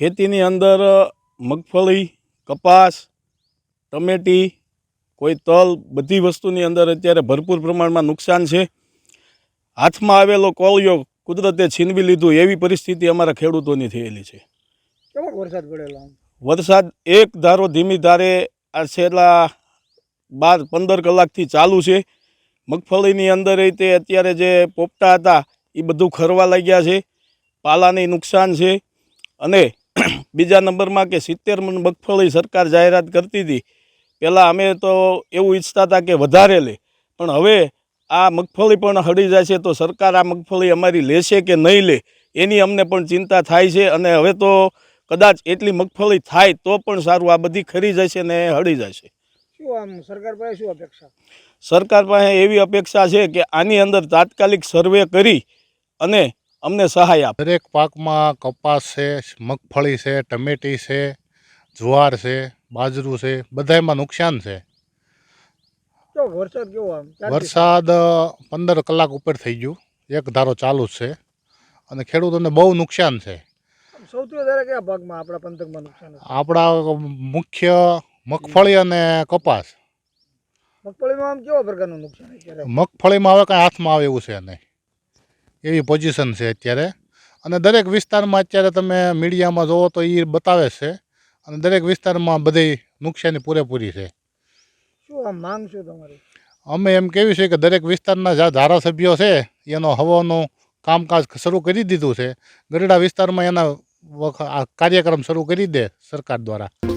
ખેતીની અંદર મગફળી કપાસ ટમેટી કોઈ તલ બધી વસ્તુની અંદર અત્યારે ભરપૂર પ્રમાણમાં નુકસાન છે. હાથમાં આવેલો કોળિયો કુદરતે છીનવી લીધું એવી પરિસ્થિતિ અમારા ખેડૂતોની થયેલી છે. કેવો વરસાદ પડેલો વરસાદ એક ધારો ધીમી ધારે આ છેલ્લા બાર પંદર કલાકથી ચાલુ છે. મગફળીની અંદર તે અત્યારે જે પોપટા હતા એ બધું ખરવા લાગ્યા છે. પાલાની નુકસાન છે. અને બીજા નંબરમાં કે સિત્તેર મણ મગફળી સરકાર જાહેરાત કરતી હતી. પહેલાં અમે તો એવું ઈચ્છતા હતા કે વધારે લે. પણ હવે આ મગફળી પણ હળી જાય છે તો સરકાર આ મગફળી અમારી લેશે કે નહીં લે? એની અમને પણ ચિંતા થાય છે અને હવે તો કદાચ એટલી મગફળી થાય તો પણ સારું આ બધી ખરી જશે ને હળી જશે. શું આમ સરકાર પાસે શું અપેક્ષા? સરકાર પાસે એવી અપેક્ષા છે કે આની અંદર તાત્કાલિક સર્વે કરી અને અમને સહાય આપે. દરેક પાકમાં કપાસ છે મગફળી છે ટમેટી છે જુવાર છે બાજરું છે બધામાં નુકસાન છે. વરસાદ કેવો આમ? વરસાદ પંદર કલાક ઉપર થઈ ગયું. એક ધારો ચાલુ જ છે. અને ખેડૂતોને બહુ નુકસાન છે. સૌથી વધારે કયા ભાગમાં આપણા પંથકમાં નુકસાન આપણા મુખ્ય મગફળી અને કપાસ. મગફળીમાં આમ કેવા પ્રકારનું નુકસાન મગફળીમાં હવે કાંઈ હાથમાં આવે એવું છે નહીં. એવી પોઝિશન છે અત્યારે. અને દરેક વિસ્તારમાં અત્યારે તમે મીડિયામાં જુઓ તો એ બતાવે છે. અને દરેક વિસ્તારમાં બધી નુકસાની પૂરેપૂરી છે. શું આમ માંગ છે તમારી? અમે એમ કહેવી છે કે દરેક વિસ્તારના જે ધારાસભ્યો છે એનો હવાનું કામકાજ શરૂ કરી દીધું છે. ગરડા વિસ્તારમાં એના કાર્યક્રમ શરૂ કરી દે સરકાર દ્વારા.